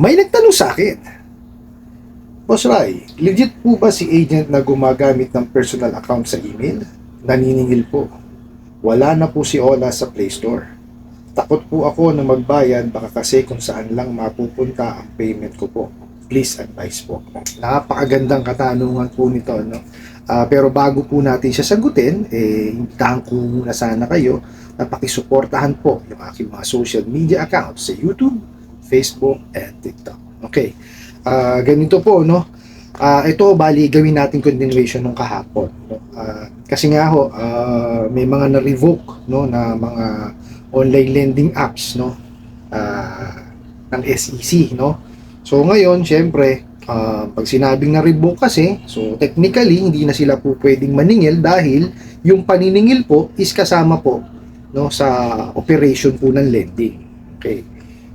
May nagtanong sa akin, Boss Rai, legit po ba si agent na gumagamit ng personal account sa email? Naniningil po. Wala na po si Ola sa Play Store. Takot po ako na magbayad baka kasi kung saan lang mapupunta ang payment ko po. Please advise po. Napakagandang katanungan po nito. No? Ah, pero bago po natin siya sagutin, eh, invitahan ko muna sana kayo na pakisuportahan po yung aking mga social media accounts sa YouTube, Facebook, and TikTok. Okay. Ah, ganito po, no? Ah, ito, bali, gawin natin continuation ng kahapon. Ah, kasi nga ho, ah, may mga na-revoke no, na mga online lending apps no ah, ng SEC no so ngayon syempre ah, pag sinabing na-revoke kasi so technically hindi na sila po pwedeng maningil dahil yung paniningil po is kasama po no sa operation po ng lending okay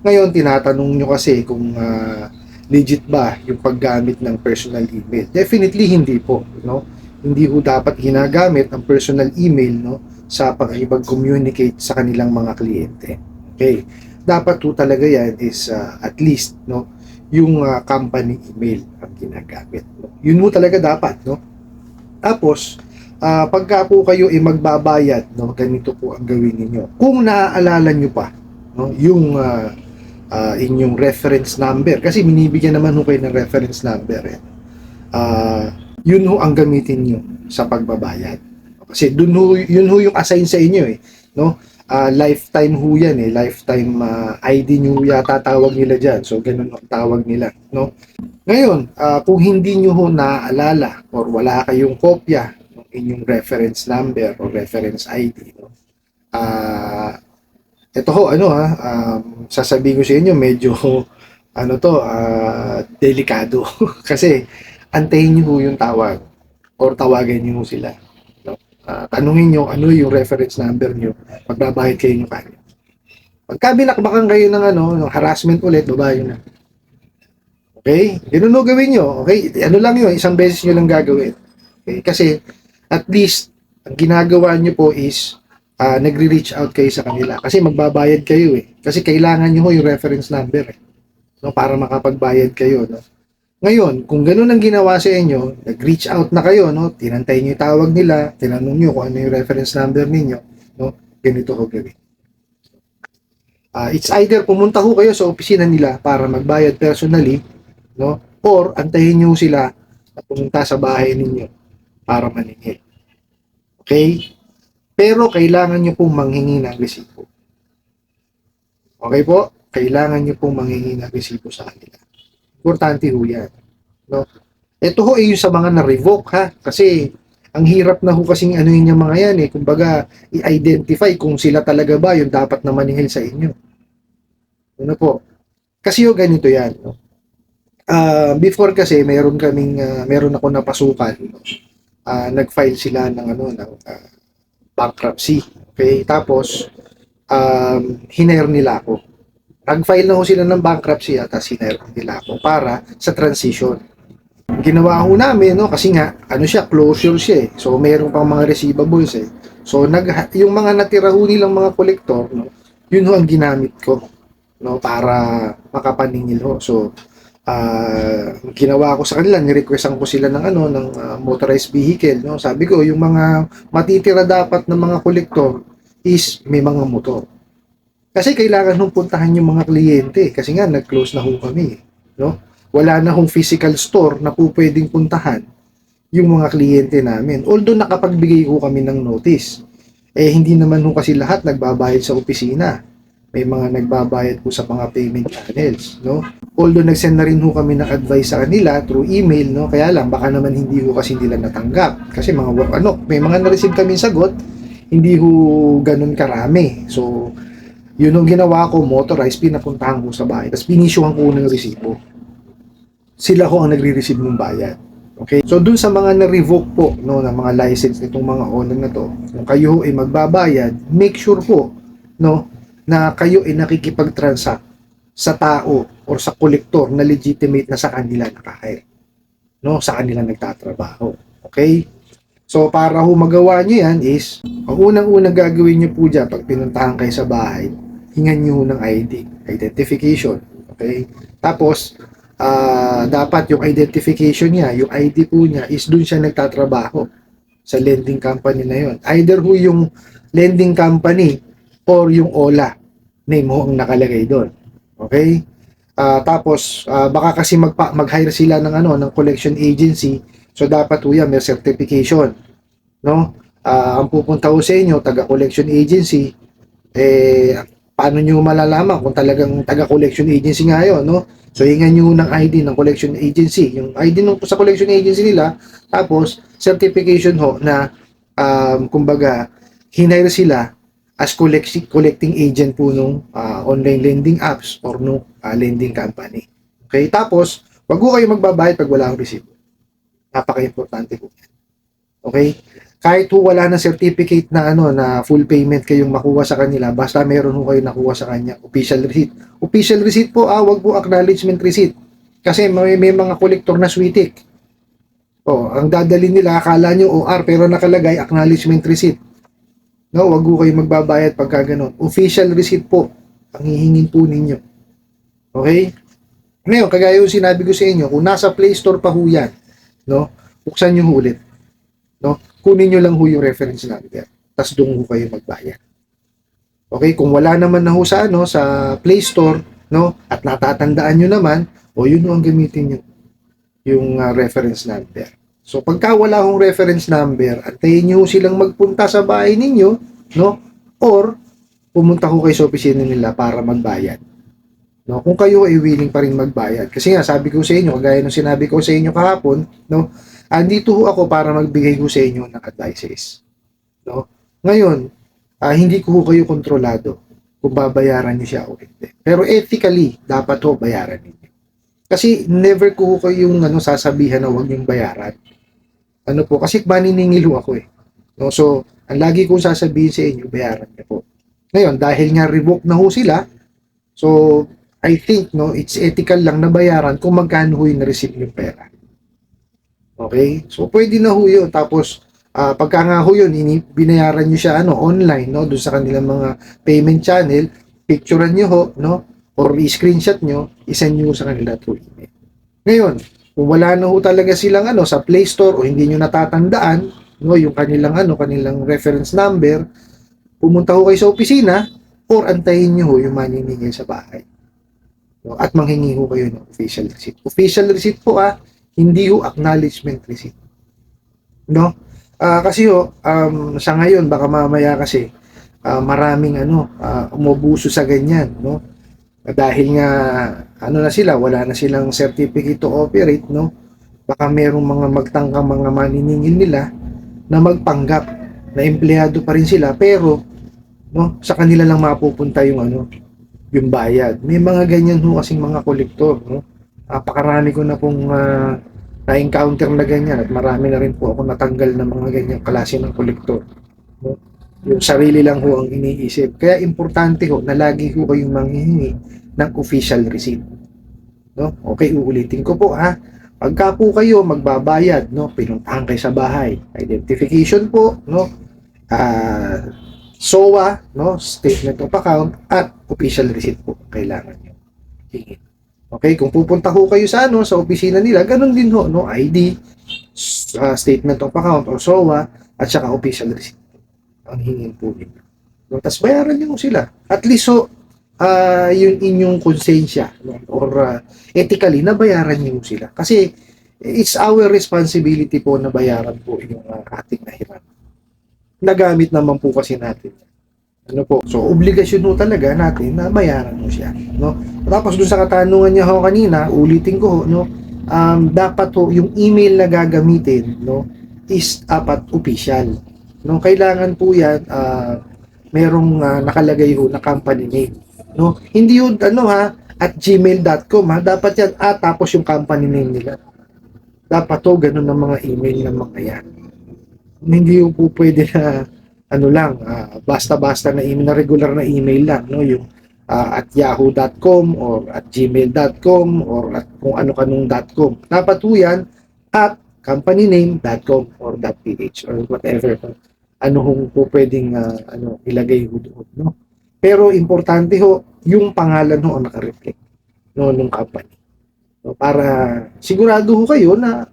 ngayon tinatanong nyo kasi kung ah, legit ba yung paggamit ng personal email definitely hindi po no hindi ho dapat ginagamit ang personal email no sa pakikipag-communicate sa kanilang mga kliyente. Okay. Dapat po talaga yan is uh, at least no yung uh, company email ang ginagamit. No? Yun mo talaga dapat, no? Tapos, uh, pagka po kayo ay magbabayad, no, ganito po ang gawin ninyo. Kung naaalala nyo pa, no, yung uh, uh, inyong reference number, kasi minibigyan naman ho kayo ng reference number. Eh. Uh, yun ho ang gamitin nyo sa pagbabayad. Kasi dun ho, yun ho yung assign sa inyo eh, no? Ah, lifetime ho yan eh, lifetime ah, ID nyo yata tawag nila dyan. So, ganun ang tawag nila, no? Ngayon, ah, kung hindi nyo ho naaalala or wala kayong kopya ng inyong reference number or reference ID, no? Ah, ito ho, ano ha, um, sasabihin ko sa inyo, medyo, ano to, ah, delikado. Kasi, antayin nyo ho yung tawag or tawagan nyo sila. Ah, tanungin nyo ano yung reference number nyo, magbabayad kayo nyo kanya. Pagka binakbakan kayo ng ano, ng harassment ulit, babayo na. Okay? Ganun no gawin nyo. Okay? Ano lang yun, isang beses nyo lang gagawin. Okay? Kasi, at least, ang ginagawa nyo po is, ah, nagre-reach out kayo sa kanila. Kasi magbabayad kayo eh. Kasi kailangan ho yung reference number eh. No, para makapagbayad kayo. No? Ngayon, kung ganun ang ginawa sa inyo, nag-reach out na kayo, no? tinantay niyo tawag nila, tinanong niyo kung ano yung reference number ninyo, no? ganito ho gawin. Ah, it's either pumunta ho kayo sa opisina nila para magbayad personally, no? or antayin niyo sila na pumunta sa bahay ninyo para maningil. Okay? Pero kailangan niyo pong manghingi ng resibo. Okay po? Kailangan niyo pong manghingi ng resibo sa kanila. Importante ho yan. No? Ito ho ay yung sa mga na-revoke ha. Kasi ang hirap na ho kasing ano yung mga yan eh. Kumbaga, i-identify kung sila talaga ba yung dapat na maningil sa inyo. Ano po? Kasi ho ganito yan. No? Ah, before kasi meron kaming ah, meron ako napasukan no? Ah, nag-file sila ng ano ng ah, bankruptcy okay tapos um, hiner nila ako nag-file na ho sila ng bankruptcy at sinire nila ako para sa transition. Ginawa ho namin, no, kasi nga, ano siya, closure siya eh. So, mayroon pang mga receivables eh. So, nag, yung mga natira ho nilang mga kolektor, no, yun ho ang ginamit ko, no, para makapaningil ho. So, ah ginawa ko sa kanila, nirequestan ko sila ng ano, ng ah, motorized vehicle, no. Sabi ko, yung mga matitira dapat ng mga kolektor is may mga motor. Kasi kailangan hong puntahan yung mga kliyente kasi nga nag-close na ho kami, no? Wala na hong physical store na po pwedeng puntahan yung mga kliyente namin. Although nakapagbigay ho kami ng notice, eh hindi naman ho kasi lahat nagbabayad sa opisina. May mga nagbabayad po sa mga payment channels, no? Although nag-send na rin ho kami ng advice sa kanila through email, no? Kaya lang baka naman hindi ho kasi nila natanggap. Kasi mga work ano, may mga na-receive kami sagot, hindi ho ganun karami. So, yun ang ginawa ko, motorized, pinapuntahan ko sa bahay. Tapos pinisyuhan ko ng resibo. Sila ko ang nagre-receive ng bayad. Okay? So, dun sa mga na-revoke po, no, ng mga license nitong mga owner na to, kung kayo ay magbabayad, make sure po, no, na kayo ay nakikipag-transact sa tao or sa kolektor na legitimate na sa kanila nakahire. No, sa kanila nagtatrabaho. Okay? So, para ho magawa nyo yan is, ang unang-unang gagawin nyo po dyan pag pinuntahan kayo sa bahay, hingan nyo ng ID, identification. Okay? Tapos, ah, dapat yung identification niya, yung ID po niya is dun siya nagtatrabaho sa lending company na yon. Either ho yung lending company or yung OLA name ho ang nakalagay doon. Okay? Ah, tapos ah, baka kasi magpa, mag-hire sila ng ano ng collection agency. So dapat ho yan may certification. No? Ah, ang pupunta ho sa inyo taga collection agency eh paano nyo malalaman kung talagang taga collection agency nga yun, no? So, hingan nyo ng ID ng collection agency. Yung ID nung sa collection agency nila, tapos, certification ho na, um, kumbaga, hinire sila as collect- collecting agent po nung ah, online lending apps or nung ah, lending company. Okay? Tapos, wag po kayo magbabayad pag wala ang resibo. Napaka-importante po. Okay? Kahit po wala na certificate na ano na full payment kayong makuha sa kanila, basta meron ho kayo nakuha sa kanya, official receipt. Official receipt po, ah, wag po acknowledgement receipt. Kasi may, may mga kolektor na switik. Oh, ang dadali nila, akala nyo OR, pero nakalagay acknowledgement receipt. No, wag po kayo magbabayad pagka ganun. Official receipt po, ang hihingin po ninyo. Okay? Ngayon, kagaya yung sinabi ko sa inyo, kung nasa Play Store pa ho yan, no, buksan nyo ulit. No? Kunin nyo lang ho yung reference number. Tapos doon ho kayo magbayad. Okay, kung wala naman na ho sa, ano, sa Play Store, no, at natatandaan nyo naman, o yun ho ang gamitin nyo, yung ah, reference number. So, pagka wala hong reference number, antayin nyo silang magpunta sa bahay ninyo, no, or pumunta ho kayo sa opisina nila para magbayad. No, kung kayo ay willing pa rin magbayad. Kasi nga, sabi ko sa inyo, kagaya ng sinabi ko sa inyo kahapon, no, andito ho ako para magbigay ko sa inyo ng advices. No? Ngayon, ah, hindi ko ho kayo kontrolado kung babayaran niyo siya o hindi. Pero ethically, dapat ho bayaran ninyo. Kasi never ko ho kayong ano, sasabihan na huwag niyong bayaran. Ano po, kasi maniningil ho ako eh. No? So, ang lagi kong sasabihin sa inyo, bayaran niyo po. Ngayon, dahil nga revoke na ho sila, so, I think, no, it's ethical lang na bayaran kung magkano ho yung na-receive yung pera. Okay? So, pwede na ho yun. Tapos, ah, pagka nga ho yun, ini, binayaran nyo siya ano, online, no? Doon sa kanilang mga payment channel, picturean nyo ho, no? Or i-screenshot nyo, isend nyo sa kanila through email. Ngayon, kung wala na ho talaga silang ano, sa Play Store o hindi nyo natatandaan, no, yung kanilang ano, kanilang reference number, pumunta ho kayo sa opisina or antayin nyo ho yung maniningil sa bahay. No? At manghingi ho kayo ng official receipt. Official receipt po ah, hindi ho acknowledgement receipt. No? Ah, kasi ho, um, sa ngayon, baka mamaya kasi, ah, maraming ano, ah, umubuso sa ganyan, no? Dahil nga, ano na sila, wala na silang certificate to operate, no? Baka merong mga magtangkang mga maniningil nila na magpanggap na empleyado pa rin sila, pero, no, sa kanila lang mapupunta yung ano, yung bayad. May mga ganyan ho kasing mga kolektor, no? Napakarami ko na pong ah, na-encounter na ganyan at marami na rin po ako natanggal ng mga ganyang klase ng kolektor. No? Yung sarili lang ho ang iniisip. Kaya importante ho na lagi ho kayong manghihingi ng official receipt. No? Okay, uulitin ko po ha. Pagka po kayo magbabayad, no, pinuntahan kayo sa bahay. Identification po, no? Ah, SOA, no, statement of account at official receipt po kailangan niyo. Hingin. Okay, kung pupunta ho kayo sa ano sa opisina nila, ganun din ho, no, ID, s- ah, statement of account or SOA at saka official receipt. Ang hingin po ninyo. No, Tapos bayaran niyo sila. At least ho, ah yung inyong konsensya no, or ah, ethically na bayaran niyo sila. Kasi it's our responsibility po na bayaran po yung ah, ating nahiram. Nagamit naman po kasi natin. Ano po? So, obligasyon ho talaga natin na bayaran mo siya. No? Tapos dun sa katanungan niya ho kanina, ulitin ko no? Um, dapat ho, yung email na gagamitin, no? Is dapat official. No? Kailangan po yan, ah, merong ah, nakalagay ho na company name. No? Hindi yun, ano ha, at gmail.com ha, dapat yan, at tapos yung company name nila. Dapat ho, ganun ang mga email ng mga yan. Hindi po pwede na ano lang, ah, basta-basta na email, na regular na email lang, no? Yung ah, at yahoo.com or at gmail.com or at kung ano kanong .com. Dapat po yan at companyname.com or .ph or whatever. Ano hong po pwedeng ah, ano, ilagay ho doon, no? Pero importante ho, yung pangalan ho ang nakareflect. no, nung company. No, para sigurado ho kayo na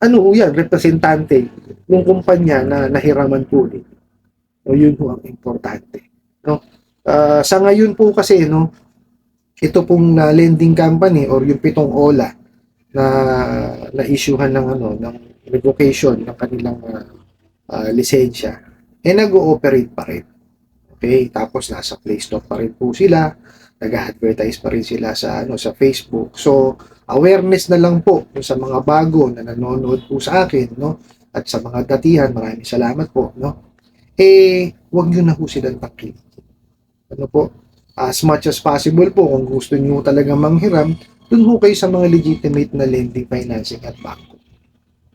ano ho yan, representante ng kumpanya na nahiraman po ulit. No, yun ho ang importante. No? Ah, sa ngayon po kasi, no, ito pong na lending company or yung pitong OLA na na-issuehan ng ano ng revocation ng kanilang ah, ah, lisensya eh nag-ooperate pa rin. Okay, tapos nasa Play Store pa rin po sila, nag-advertise pa rin sila sa ano sa Facebook. So, awareness na lang po sa mga bago na nanonood po sa akin, no? At sa mga datihan, maraming salamat po, no? Eh, wag niyo na po silang taklit. Ano po? As much as possible po, kung gusto niyo talaga manghiram, dun ho kayo sa mga legitimate na lending, financing at bangko.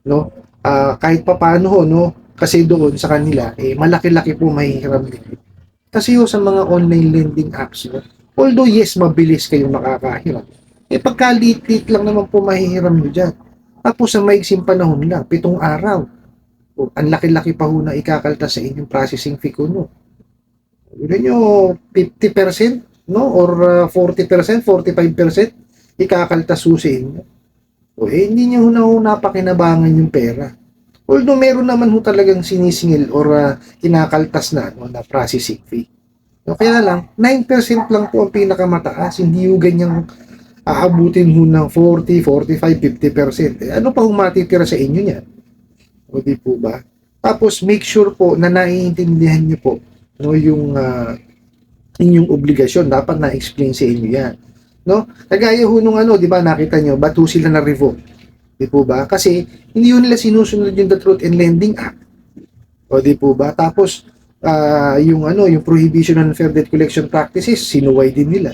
No? Ah, kahit pa paano ho, no? Kasi doon sa kanila, eh, malaki-laki po mahihiram din. Kasi ho sa mga online lending apps, no? Although yes, mabilis kayong makakahiram. Eh pagka-lit-lit lang naman po mahihiram nyo dyan. Tapos sa maiksing panahon lang, pitong araw. O, ang laki-laki pa ho na ikakalta sa inyong processing fee ko, no? Yun nyo, 50%, no? Or uh, 40%, 45%, ikakalta ho sa inyo. O, eh, hindi nyo na napakinabangan yung pera. Although meron naman ho talagang sinisingil or uh, kinakaltas na no, na processing fee. No, kaya lang, 9% lang po ang pinakamataas. Hindi ho ganyang aabutin ho ng 40, 45, 50%. Eh, ano pa ho matitira sa inyo niyan? O di po ba? Tapos make sure po na naiintindihan niyo po no, yung ah, inyong obligasyon. Dapat na-explain sa inyo yan. No? Kagaya ho nung ano, di ba, nakita nyo, ba't ho sila na-revoke? Di po ba? Kasi hindi yun nila sinusunod yung The Truth in Lending Act. O di po ba? Tapos, ah, yung ano, yung Prohibition on Unfair Debt Collection Practices, sinuway din nila.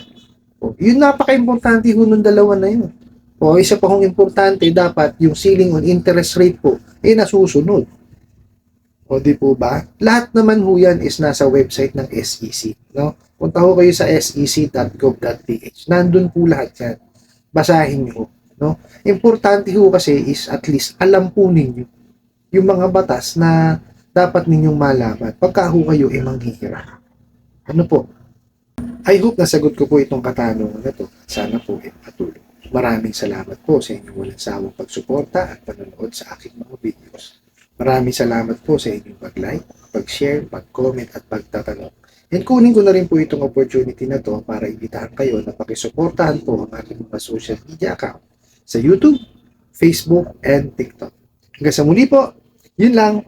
O, yun napaka-importante ho nung dalawa na yun. O, isa pa hong importante, dapat yung ceiling on interest rate po, eh nasusunod. O, di po ba? Lahat naman ho yan is nasa website ng SEC. No? Punta ho kayo sa sec.gov.ph. Nandun po lahat yan. Basahin nyo. No? Importante ho kasi is at least alam po ninyo yung mga batas na dapat ninyong malaman pagka ho kayo ay manghihirap. Ano po? I hope nasagot ko po itong katanungan na to. Sana po ay patuloy. Maraming salamat po sa inyong walang sawang pagsuporta at panonood sa aking mga videos. Maraming salamat po sa inyong pag-like, pag-share, pag-comment at pagtatanong. And kunin ko na rin po itong opportunity na to para ibitahan kayo na pakisuportahan po ang aking mga social media account sa YouTube, Facebook, and TikTok. Hanggang sa muli po, yun lang.